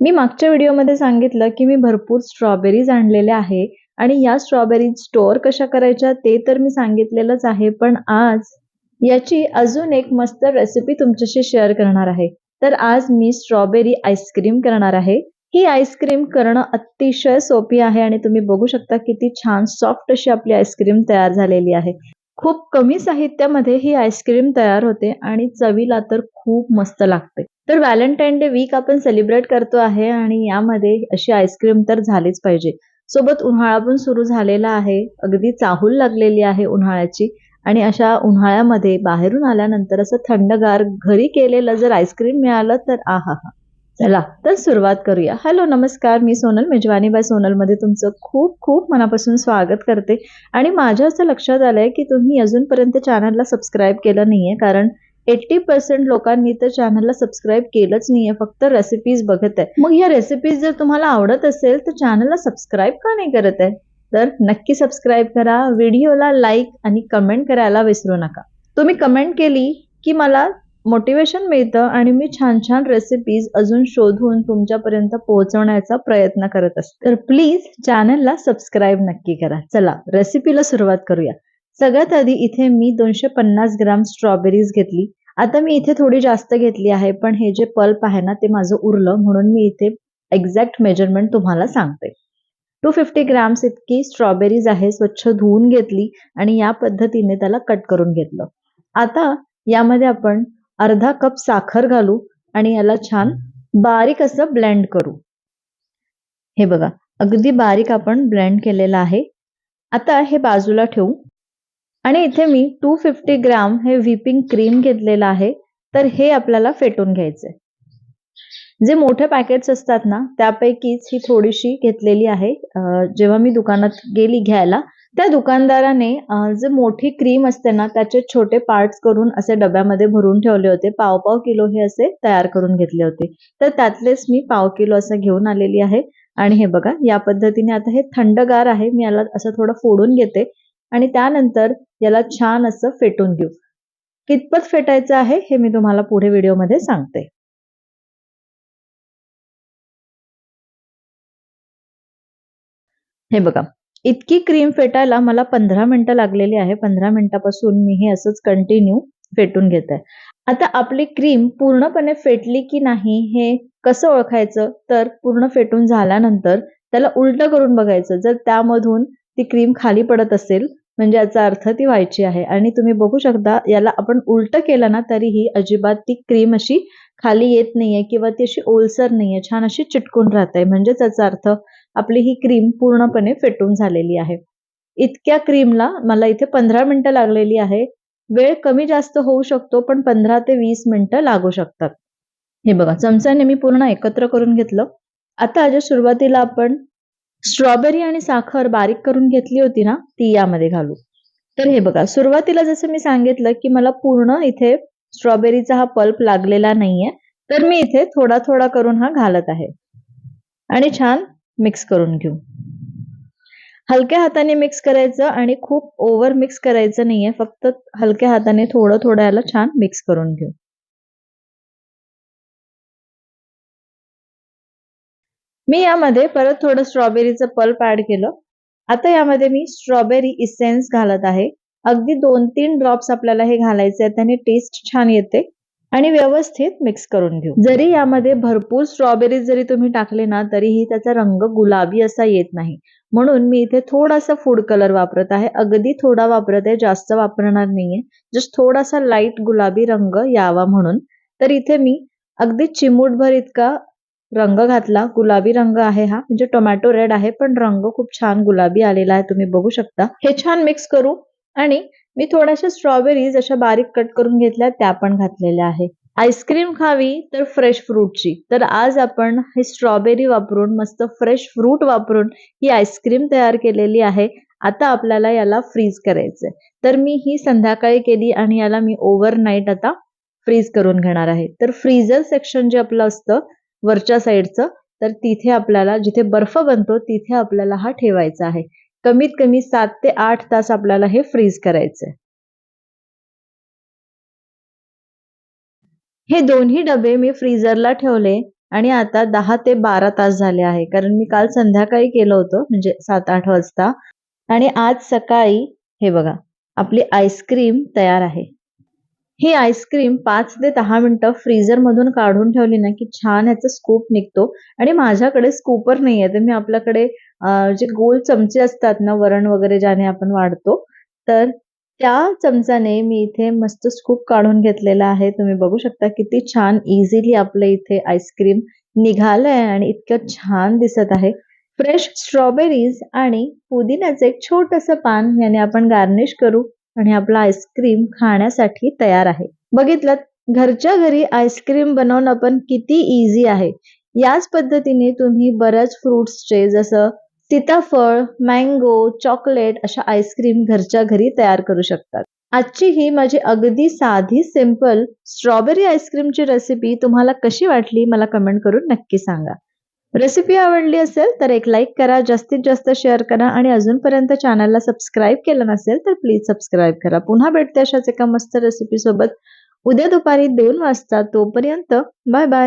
मी मागच्या व्हिडिओमध्ये सांगितलं की मी भरपूर स्ट्रॉबेरीज आणलेल्या आहे आणि या स्ट्रॉबेरीज स्टोअर कशा करायच्या ते तर मी सांगितलेलंच आहे पण आज याची अजून एक मस्त रेसिपी तुमच्याशी शेअर करणार आहे. तर आज मी स्ट्रॉबेरी आईस्क्रीम करणार आहे. ही आईस्क्रीम करणं अतिशय सोपी आहे आणि तुम्ही बघू शकता किती छान सॉफ्ट अशी आपली आईस्क्रीम तयार झालेली आहे. खूप कमी साहित्यामध्ये ही आईस्क्रीम तयार होते आणि चवीला तर खूप मस्त लागते. तर व्हॅलेंटाईन डे वीक आपण सेलिब्रेट करतो आहे आणि यामध्ये अशी आईस्क्रीम तर झालीच पाहिजे. सोबत उन्हाळा पण सुरू झालेला आहे. अगदी चाहूल लागलेली आहे उन्हाळ्याची आणि अशा उन्हाळ्यामध्ये बाहेरून आल्यानंतर असं थंडगार घरी केलेलं जर आईस्क्रीम मिळालं तर आहा हा. चला तर सुरुवात करूया. हॅलो नमस्कार. मी सोनल मेजवानी. बाय सोनलमध्ये तुमचं खूप खूप मनापासून स्वागत करते. आणि माझ्या असं लक्षात आलंय की तुम्ही अजूनपर्यंत चॅनलला सबस्क्राईब केलं नाहीये कारण एट्टी पर्सेंट लोकांनी तर चॅनलला सबस्क्राईब केलंच नाहीये फक्त रेसिपीज बघत आहे. मग या रेसिपीज जर तुम्हाला आवडत असेल तर चॅनलला सबस्क्राईब का नाही करत आहे? तर नक्की सबस्क्राईब करा व्हिडिओला लाईक आणि कमेंट करायला विसरू नका. तुम्ही कमेंट केली की मला मोटिवेशन मिळतं आणि मी छान छान रेसिपीज अजून शोधून तुमच्यापर्यंत पोहोचवण्याचा प्रयत्न करत असते. तर प्लीज चॅनलला सबस्क्राईब नक्की करा. चला रेसिपीला सुरुवात करूया. सगळ्यात आधी इथे मी दोनशे पन्नास ग्राम स्ट्रॉबेरीज घेतली. आता मी इथे थोडी जास्त घेतली आहे पण हे जे पल्प आहे ना ते माझं उरलं म्हणून मी इथे एक्झॅक्ट मेजरमेंट तुम्हाला सांगते. टू फिफ्टी ग्रॅम्स इतकी स्ट्रॉबेरीज आहे स्वच्छ धुवून घेतली आणि या पद्धतीने त्याला कट करून घेतलं. आता यामध्ये आपण अर्धा कप साखर घालू आणि याला छान बारीक असं ब्लेंड करू. हे बघा अगदी बारीक आपण ब्लेंड केलेलं आहे. आता हे बाजूला ठेवू. आणि इथे मी टू फिफ्टी ग्राम हे व्हिपिंग क्रीम घेतलेलं आहे तर हे आपल्याला फेटून घ्यायचंय. जे मोठे पॅकेट्स असतात ना त्यापैकीच ही थोडीशी घेतलेली आहे. जेव्हा मी दुकानात गेली घ्यायला त्या दुकानदाराने जे मोठी क्रीम असते ना त्याचे छोटे पार्ट्स करून असे डब्यामध्ये भरून ठेवले होते. पाव पाव किलो हे असे तयार करून घेतले होते. तर त्यातलेच मी पाव किलो असं घेऊन आलेली आहे. आणि हे बघा या पद्धतीने आता हे थंडगार आहे. मी याला असं थोडं फोडून घेते. आणि त्यानंतर याला छान असं फेटून घेऊ. कितपत फेटायचं आहे हे मी तुम्हाला पुढे व्हिडिओमध्ये सांगते. हे बघा इतकी क्रीम फेटायला मला पंधरा मिनिटं लागलेली आहे. पंधरा मिनिटापासून मी हे असंच कंटिन्यू फेटून घेत आहे. आता आपली क्रीम पूर्णपणे फेटली की नाही हे कसं ओळखायचं? तर पूर्ण फेटून झाल्यानंतर त्याला उलट करून बघायचं. जर त्यामधून ती क्रीम खाली पडत असेल म्हणजे याचा अर्थ ती व्हायची आहे. आणि तुम्ही बघू शकता याला आपण उलट केलं ना तरीही अजिबात ती क्रीम अशी खाली येत नाहीये किंवा ती अशी ओलसर नाहीये. छान अशी चिटकून राहते. म्हणजेच याचा अर्थ आपली ही क्रीम पूर्णपणे फेटून झालेली आहे. इतक्या क्रीमला मला इथे पंधरा मिनिटं लागलेली आहे. वेळ कमी जास्त होऊ शकतो पण पंधरा ते वीस मिनिटं लागू शकतात. हे बघा चमच्याने मी पूर्ण एकत्र करून घेतलं. आता आज सुरुवातीला आपण स्ट्रॉबेरी आणि साखर बारीक करून घेतली होती ना ती यामध्ये घालू. तर हे बघा सुरुवातीला जसं मी सांगितलं की मला पूर्ण इथे स्ट्रॉबेरीचा हा पल्प लागलेला नाहीये तर मी इथे थोडा थोडा करून हा घालत आहे. आणि छान मिक्स करून घेऊ. हलक्या हाताने मिक्स करायचं आणि खूप ओव्हर मिक्स करायचं नाहीये फक्त हलक्या हाताने थोडं थोडं याला छान मिक्स करून घेऊ. मी यामध्ये परत थोडं स्ट्रॉबेरीचं पल्प ऍड केलं. आता यामध्ये मी स्ट्रॉबेरी इसेन्स घालत आहे. अगदी दोन तीन ड्रॉप्स आपल्याला हे घालायचे आहेत त्याने टेस्ट छान येते. आणि व्यवस्थित मिक्स करून घेऊ. जरी यामध्ये भरपूर स्ट्रॉबेरीज जरी तुम्ही टाकले ना तरीही त्याचा रंग गुलाबी असा येत नाही. म्हणून मी इथे थोडासा फूड कलर वापरत आहे. अगदी थोडा वापरत आहे जास्त वापरणार नाहीये. जस्ट थोडासा लाइट गुलाबी रंग यावा म्हणून. तर इथे मी अगदी चिमूटभर इतका रंग घातला. गुलाबी रंग आहे हा. म्हणजे टोमॅटो रेड आहे पण रंग खूप छान गुलाबी आलेला आहे. तुम्ही बघू शकता. हे छान मिक्स करू. आणि मी थोड्याशा स्ट्रॉबेरीज अशा बारीक कट करून घेतल्या. त्या पण घातलेल्या आहे. आईस्क्रीम खावी तर फ्रेश फ्रूटची तर आज आपण हे स्ट्रॉबेरी वापरून मस्त फ्रेश फ्रूट वापरून ही आईस्क्रीम तयार केलेली आहे. आता आपल्याला याला फ्रीज करायचंय. तर मी ही संध्याकाळी केली आणि याला मी ओव्हरनाईट आता फ्रीज करून घेणार आहे. तर फ्रीजर सेक्शन जे आपलं असतं वरच्या साईडचं तर तिथे आपल्याला जिथे बर्फ बनतो तिथे आपल्याला हा ठेवायचा आहे. कमीत कमी सात ते आठ तास आपल्याला हे फ्रीज करायचंय. हे दोन्ही डबे मी फ्रीजरला ठेवले आणि आता दहा ते बारा तास झाले आहे. कारण मी काल संध्याकाळी केलं होतं म्हणजे सात आठ वाजता. आणि आज सकाळी हे बघा आपली आईस्क्रीम तयार आहे. ही आईस्क्रीम पाच ते दहा मिनिटं फ्रीझर मधून काढून ठेवली ना की छान ह्याचा स्कूप निघतो. आणि माझ्याकडे स्कूपर नाही आहे तर मी आपल्याकडे जे गोल चमचे असतात ना वरण वगैरे ज्याने आपण वाढतो तर त्या चमचाने मी इथे मस्त स्कूप काढून घेतलेला आहे. तुम्ही बघू शकता किती छान इझिली आपलं इथे आईस्क्रीम निघालंय आणि इतकं छान दिसत आहे. फ्रेश स्ट्रॉबेरीज आणि पुदिन्याचं एक छोटस पान याने आपण गार्निश करू. आणि आपला आईस्क्रीम खाण्यासाठी तयार आहे. बघितलं घरच्या घरी आईस्क्रीम बनवणं पण किती इझी आहे. याच पद्धतीने तुम्ही बऱ्याच फ्रुट्सचे जसं सीताफळ मँगो चॉकलेट अशा आईस्क्रीम घरच्या घरी तयार करू शकतात. आजची ही माझी अगदी साधी सिंपल स्ट्रॉबेरी आईस्क्रीमची रेसिपी तुम्हाला कशी वाटली मला कमेंट करून नक्की सांगा. रेसिपी आवडली असेल तर एक लाईक करा जास्तीत जास्त शेअर करा आणि अजूनपर्यंत चॅनलला सबस्क्राईब केलं नसेल तर प्लीज सबस्क्राईब करा. पुन्हा भेटते अशाच एका मस्त रेसिपी सोबत. उद्या दुपारी दोन वाजता तोपर्यंत बाय बाय